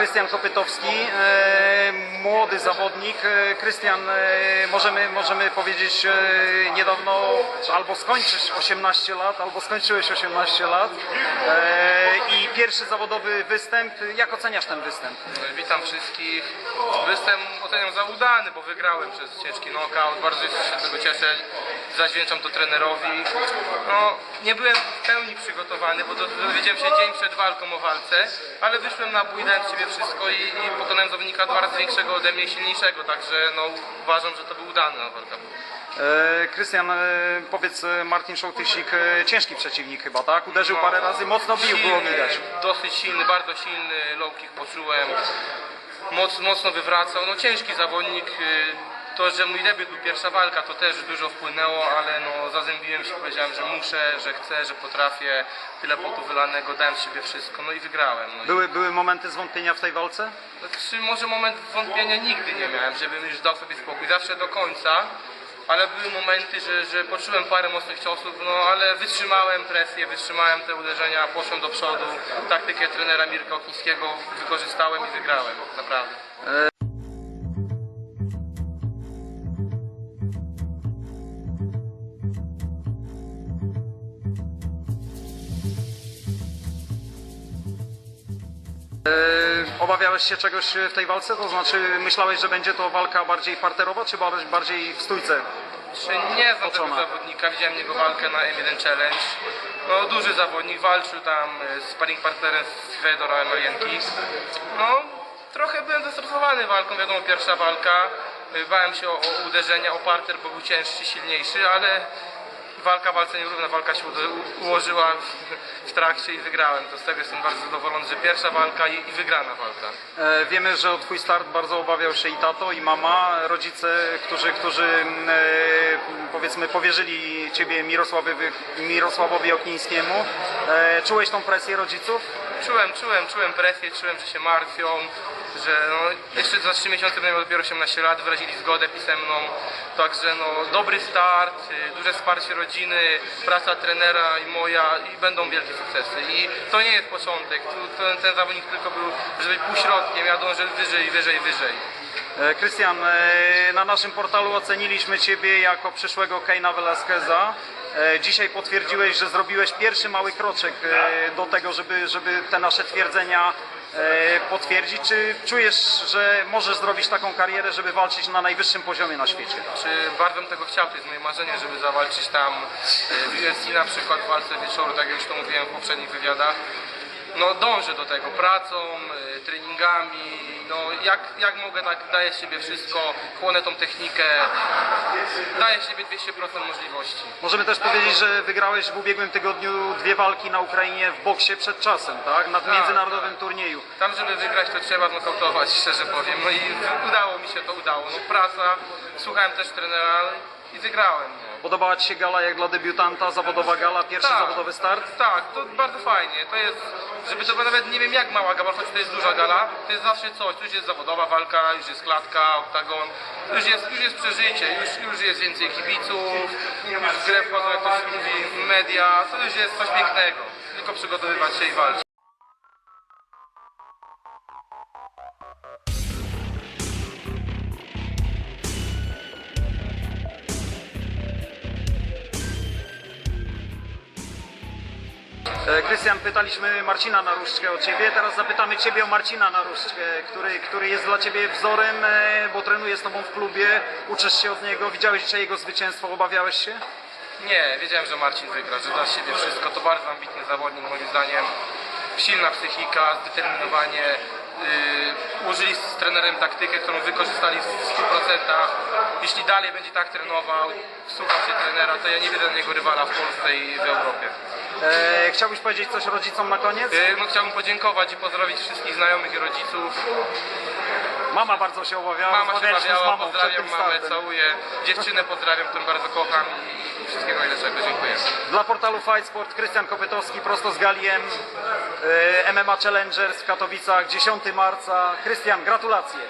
Krystian Kopytowski, e, młody zawodnik. E, Krystian, e, możemy, możemy powiedzieć niedawno albo skończysz 18 lat, albo skończyłeś 18 lat i pierwszy zawodowy występ. Jak oceniasz ten występ? Witam wszystkich. Występ oceniam za udany, bo wygrałem przez ciężki knockout. Bardzo się z tego cieszę. Zawdzięczam to trenerowi. No, nie byłem w pełni przygotowany, bo dowiedziałem się dzień przed walką o walce, ale wyszłem na bój, dałem siebie wszystko i, i pokonałem zawodnika dwa razy większego ode mnie, silniejszego, także no, uważam, że to był udana walka. E, Krystian, e, powiedz, e, Martin Szołtysik, ciężki przeciwnik chyba, tak? Uderzył No. parę razy, mocno bił, było widać. Dosyć silny, bardzo silny, low kick poczułem. Moc, mocno wywracał. No ciężki zawodnik. To, że mój debiut był pierwsza walka, to też dużo wpłynęło, ale no zazębiłem się, powiedziałem, że muszę, że chcę, że potrafię. Tyle potu wylanego, dałem z siebie wszystko, no i wygrałem. No i, Były, były momenty zwątpienia w tej walce? znaczy, może moment wątpienia nigdy nie miałem, żebym już dał sobie spokój, zawsze do końca. Ale były momenty, że, że poczułem parę mocnych ciosów, no ale wytrzymałem presję, wytrzymałem te uderzenia, poszłem do przodu. Taktykę trenera Mirka Oknińskiego wykorzystałem i wygrałem, naprawdę. Obawiałeś się czegoś w tej walce? To znaczy myślałeś, że będzie to walka bardziej parterowa, czy bar- bardziej w stójce? Czy nie znam tego Oczona. zawodnika, widziałem jego walkę na M1 Challenge. No duży zawodnik, walczył tam e, z sparring partnerem z Fedora Emelienki. No trochę byłem zestresowany walką, wiadomo pierwsza walka. E, Bałem się o, o uderzenia, o parter, bo był cięższy, silniejszy, ale walka walce nierówna, walka się ułożyła w, trakcie i wygrałem. To z tego jestem bardzo zadowolony, że pierwsza walka i, i wygrana walka. E, Wiemy, że o twój start bardzo obawiał się i tato, i mama, rodzice, którzy, którzy mm, e, powiedzmy powierzyli ciebie Mirosławowi, Mirosławowi Oknińskiemu. E, Czułeś tą presję rodziców? Czułem, czułem, czułem presję, czułem, że się martwią, że no, jeszcze za 3 miesiące będę miał dopiero 18 lat, wyrazili zgodę pisemną, także no, dobry start, y, duże wsparcie rodziny, praca trenera i moja i będą wielkie sukcesy. I to nie jest początek, ten, ten zawodnik tylko był, żeby półśrodkiem, ja dążę wyżej, wyżej, wyżej. E, Krystian, e, na naszym portalu oceniliśmy Ciebie jako przyszłego Keina Velasqueza. E, Dzisiaj potwierdziłeś, że zrobiłeś pierwszy mały kroczek e, do tego, żeby, żeby te nasze twierdzenia e, potwierdzić. Czy czujesz, że możesz zrobić taką karierę, żeby walczyć na najwyższym poziomie na świecie? Czy bardzo bym tego chciał, to jest moje marzenie, żeby zawalczyć tam w UFC na przykład w walce wieczoru, tak jak już to mówiłem w poprzednich wywiadach. No dążę do tego pracą, treningami, no jak, jak mogę tak daję z siebie wszystko, chłonę tą technikę, daję z siebie 200% możliwości. Możemy też powiedzieć, że wygrałeś w ubiegłym tygodniu dwie walki na Ukrainie w boksie przed czasem, tak? Na Tak, międzynarodowym turnieju. Tam, żeby wygrać, to trzeba znokautować, szczerze powiem. No i udało mi się to, udało. No praca, słuchałem też trenera i wygrałem. No. Podobała Ci się gala jak dla debiutanta, zawodowa gala, pierwszy Tak. zawodowy start? Tak, to bardzo fajnie. To jest, żeby to nawet nie wiem jak mała gala, choć to jest duża gala, to jest zawsze coś. Tu już jest zawodowa walka, już jest klatka, oktagon, już jest, już jest przeżycie, już, już jest więcej kibiców, już grę wchodzą, jak to się mówi, media, to już jest coś pięknego. Tylko przygotowywać się i walczyć. Krystian, pytaliśmy Marcina Naruszczkę o Ciebie, teraz zapytamy Ciebie o Marcina Naruszczkę, który, który jest dla Ciebie wzorem, e, bo trenuje z Tobą w klubie, uczysz się od niego, widziałeś dzisiaj jego zwycięstwo, obawiałeś się? Nie, wiedziałem, że Marcin wygra, że da siebie wszystko. To bardzo ambitny zawodnik moim zdaniem. Silna psychika, zdeterminowanie. Yy, użyli z trenerem taktykę, którą wykorzystali w 100%. Jeśli dalej będzie tak trenował, słuchał się trenera, to ja nie widzę niego rywala w Polsce i w Europie. E, chciałbyś powiedzieć coś rodzicom na koniec? Yy, no, chciałbym podziękować i pozdrowić wszystkich znajomych i rodziców. Mama bardzo się obawiała, Mama się rozmawialiśmy z bawiała, mamą przed pozdrawiam mamę, startem. całuję. Dziewczynę pozdrawiam, którą bardzo kocham wszystkiego najlepszego. Dziękuję. Dla portalu Fight Sport Krystian Kopytowski prosto z Galiem e, MMA Challengers w Katowicach 10 marca. Krystian, gratulacje.